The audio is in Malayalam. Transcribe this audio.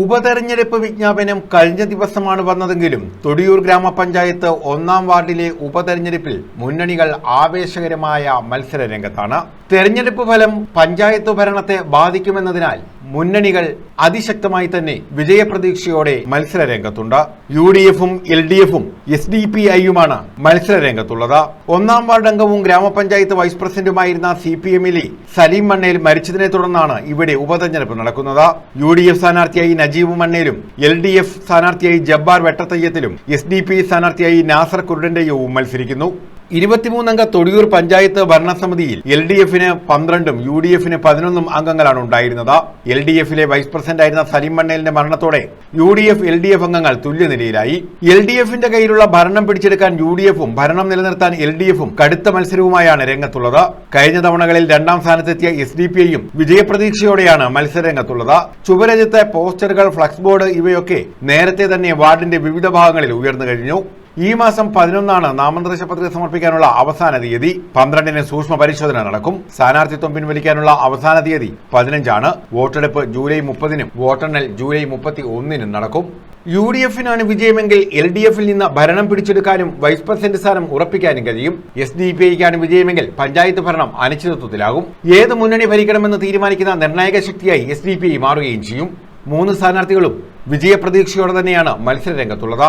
ഉപതെരഞ്ഞെടുപ്പ് വിജ്ഞാപനം കഴിഞ്ഞ ദിവസമാണ് വന്നതെങ്കിലും തൊടിയൂർ ഗ്രാമപഞ്ചായത്ത് ഒന്നാം വാർഡിലെ ഉപതെരഞ്ഞെടുപ്പിൽ മുന്നണികൾ ആവേശകരമായ മത്സര രംഗത്താണ്. തെരഞ്ഞെടുപ്പ് ഫലം പഞ്ചായത്ത് ഭരണത്തെ ബാധിക്കുമെന്നതിനാൽ മുന്നണികൾ അതിശക്തമായി തന്നെ വിജയപ്രതീക്ഷയോടെ മത്സര രംഗത്തുണ്ട് യു ഡി എഫും എൽ ഡി എഫും എസ് ഡി പി ഐയുമാണ് മത്സര രംഗത്തുള്ളത് ഒന്നാം വാർഡ് അംഗവും ഗ്രാമപഞ്ചായത്ത് വൈസ് പ്രസിഡന്റുമായിരുന്ന സി പി എമ്മിലെ സലീം മണ്ണേൽ മരിച്ചതിനെ തുടർന്നാണ് ഇവിടെ ഉപതെരഞ്ഞെടുപ്പ് നടക്കുന്നത്. യു ഡി എഫ് സ്ഥാനാർത്ഥിയായി നജീബ് മണ്ണേലും എൽ ഡി എഫ് സ്ഥാനാർത്ഥിയായി ജബ്ബാർ വെട്ടത്തയ്യത്തിലും എസ് ഡി പി സ്ഥാനാർത്ഥിയായി നാസർ കുരുടന്റെയും മത്സരിക്കുന്നു. ഇരുപത്തിമൂന്നംഗ തൊടിയൂർ പഞ്ചായത്ത് ഭരണസമിതിയിൽ എൽ ഡി എഫിന് പന്ത്രണ്ടും യു ഡി എഫിന് പതിനൊന്നും അംഗങ്ങളാണ് ഉണ്ടായിരുന്നത്. എൽ ഡി എഫിലെ വൈസ് പ്രസിഡന്റ് ആയിരുന്ന സലീം മണ്ണേലിന്റെ മരണത്തോടെ U D F L D F അംഗങ്ങൾ തുല്യനിലയിലായി എൽ ഡി എഫിന്റെ കയ്യിലുള്ള ഭരണം പിടിച്ചെടുക്കാൻ യു ഡി എഫും ഭരണം നിലനിർത്താൻ എൽ ഡി എഫും കടുത്ത മത്സരവുമായാണ് രംഗത്തുള്ളത്. കഴിഞ്ഞ തവണകളിൽ രണ്ടാം സ്ഥാനത്തെത്തിയ എസ് ഡി പി ഐയും വിജയപ്രതീക്ഷയോടെയാണ് മത്സരരംഗത്തുള്ളത്. ചുവരജത്തെ പോസ്റ്ററുകൾ ഫ്ലക്സ് ബോർഡ് ഇവയൊക്കെ നേരത്തെ തന്നെ വാർഡിന്റെ വിവിധ ഭാഗങ്ങളിൽ ഉയർന്നു കഴിഞ്ഞു. ഈ മാസം പതിനൊന്നാണ് നാമനിർദ്ദേശ പത്രിക സമർപ്പിക്കാനുള്ള അവസാന തീയതി. പന്ത്രണ്ടിന് സൂക്ഷ്മ പരിശോധന നടക്കും. സ്ഥാനാർത്ഥിത്വം പിൻവലിക്കാനുള്ള അവസാന തീയതി പതിനഞ്ചാണ്. വോട്ടെടുപ്പ് ജൂലൈ മുപ്പതിനും വോട്ടെണ്ണൽ ജൂലൈ മുപ്പത്തി ഒന്നിനും നടക്കും. യു ഡി എഫിനാണ് വിജയമെങ്കിൽ എൽ ഡി എഫിൽ നിന്ന് ഭരണം പിടിച്ചെടുക്കാനും വൈസ് പ്രസിഡന്റ് സ്ഥാനം ഉറപ്പിക്കാനും കഴിയും. എസ് ഡി പി ഐക്കാണ് വിജയമെങ്കിൽ പഞ്ചായത്ത് ഭരണം അനിശ്ചിതത്വത്തിലാകും. ഏത് മുന്നണി ഭരിക്കണമെന്ന് തീരുമാനിക്കുന്ന നിർണായക ശക്തിയായി എസ് ഡി പി ഐ മാറുകയും ചെയ്യും. മൂന്ന് സ്ഥാനാർത്ഥികളും വിജയപ്രതീക്ഷയോടെ തന്നെയാണ് മത്സര രംഗത്തുള്ളത്